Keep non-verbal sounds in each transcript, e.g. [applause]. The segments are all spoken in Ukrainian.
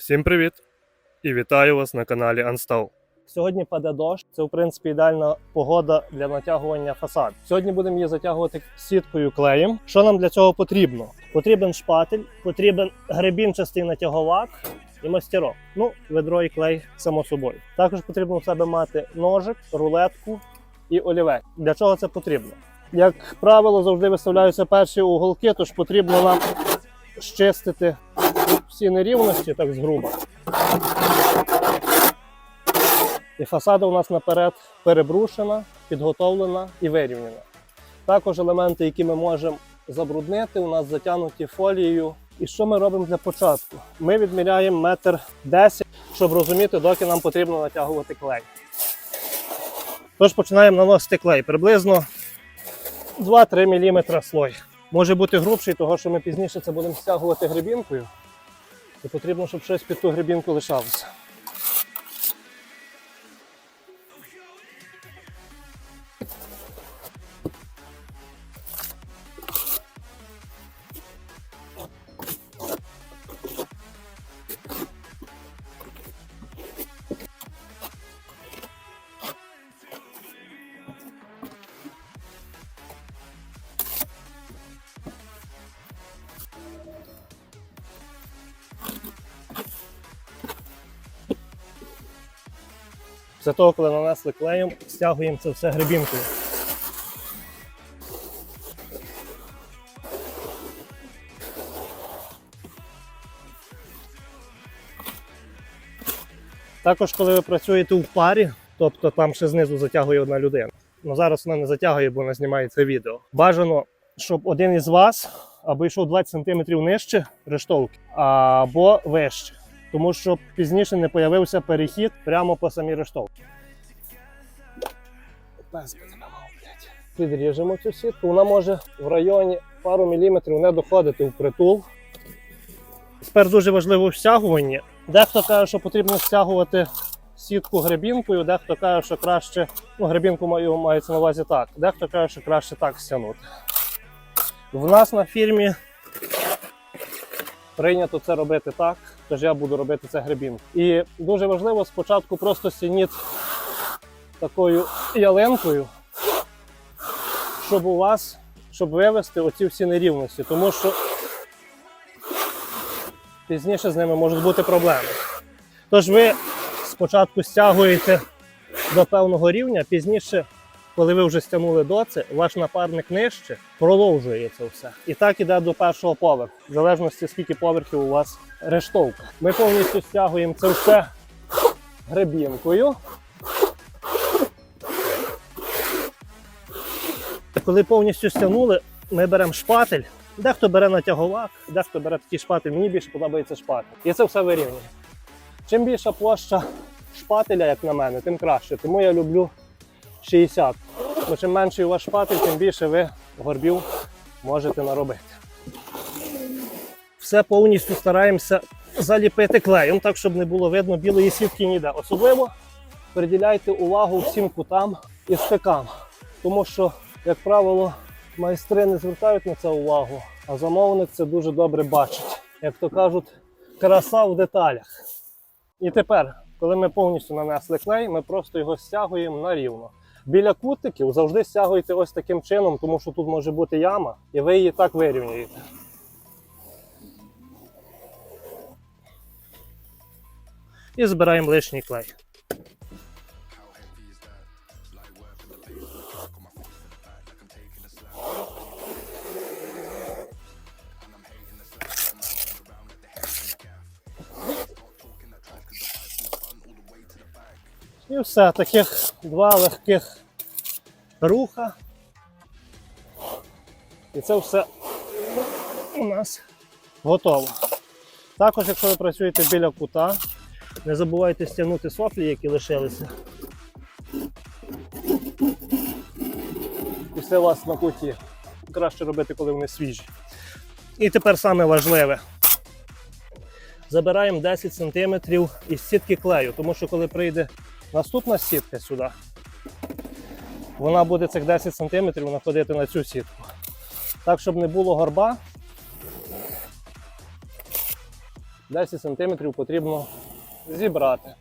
Всім привіт! І вітаю вас на каналі Unstall. Сьогодні паде дощ. Це, в принципі, ідеальна погода для натягування фасад. Сьогодні будемо її затягувати сіткою клеєм. Що нам для цього потрібно? Потрібен шпатель, потрібен гребінчастий натяговак і мастерок. Ну, ведро і клей, само собою. Також потрібно в себе мати ножик, рулетку і олівець. Для чого це потрібно? Як правило, завжди виставляються перші уголки, тож потрібно нам щистити всі нерівності, так згруба. І фасада у нас наперед перебрушена, підготовлена і вирівняна. Також елементи, які ми можемо забруднити, у нас затягнуті фолією. І що ми робимо для початку? Ми відміряємо метр 10, щоб розуміти, доки нам потрібно натягувати клей. Тож починаємо наносити клей. Приблизно 2-3 мм слой. Може бути грубший, того що ми пізніше це будемо стягувати гребінкою. І потрібно, щоб щось під ту гребінку лишалося. Після того, коли нанесли клеєм, стягуємо це все гребінкою. Також, коли ви працюєте в парі, тобто там ще знизу затягує одна людина. Ну зараз вона не затягує, бо вона знімає це відео. Бажано, щоб один із вас або йшов 20 см нижче рештовки, або вище. Тому що пізніше не появився перехід прямо по самій рештовці. Підріжемо цю сітку. Вона може в районі пару міліметрів не доходити в притул. Тепер дуже важливо в стягуванні. Дехто каже, що потрібно стягувати сітку гребінкою, дехто каже, що краще, ну, гребінку маю, мається на увазі так. Дехто каже, що краще так стягнути. В нас на фірмі прийнято це робити так, тож я буду робити це гребінку. І дуже важливо спочатку просто стягніть такою ялинкою, щоб у вас, щоб вивести оці всі нерівності, тому що пізніше з ними можуть бути проблеми. Тож ви спочатку стягуєте до певного рівня, пізніше, коли ви вже стягнули до це, ваш напарник нижче продовжує це все. І так іде до першого поверху, в залежності скільки поверхів у вас рештовка. Ми повністю стягуємо це все гребінкою. Коли повністю стягнули, ми беремо шпатель. Дехто бере натяговак, дехто бере такий шпатель. Мені більше подобається шпатель. І це все вирівнює. Чим більша площа шпателя, як на мене, тим краще. Тому я люблю 60. Бо чим менший у вас шпатель, тим більше ви горбів можете наробити. Все повністю стараємося заліпити клеєм, так щоб не було видно білої сітки ніде. Особливо приділяйте увагу всім кутам і стикам. Тому що, як правило, майстри не звертають на це увагу, а замовник це дуже добре бачить. Як то кажуть, краса в деталях. І тепер, коли ми повністю нанесли клей, ми просто його стягуємо на рівно. Біля кутиків завжди стягуйте ось таким чином, тому що тут може бути яма, і ви її так вирівнюєте. І збираємо лишній клей. І все, таких два легких руха. І це все у нас готово. Також, якщо ви працюєте біля кута, не забувайте стягнути софлі, які лишилися. І все у вас на куті. Краще робити, коли вони свіжі. І тепер саме важливе. Забираємо 10 см із сітки клею, тому що коли прийде наступна сітка сюди, вона буде цих 10 см находити на цю сітку. Так, щоб не було горба, 10 см потрібно зібрати.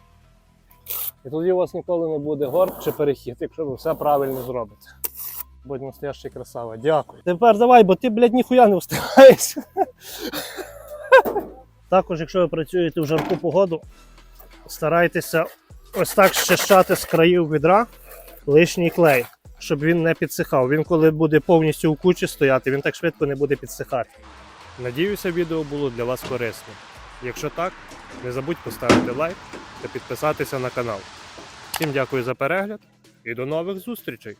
І тоді у вас ніколи не буде горб чи перехід, якщо ви все правильно зробите. Будь настоящий красава. Дякую. Тепер давай, бо ти, блядь, ніхуя не встигаєш. [laughs] Також, якщо ви працюєте в жарку погоду, старайтеся ось так щищати з країв відра лишній клей, щоб він не підсихав. Він, коли буде повністю у кучі стояти, він так швидко не буде підсихати. Надіюся, відео було для вас корисним. Якщо так, не забудь поставити лайк та підписатися на канал. Всім дякую за перегляд і до нових зустрічей!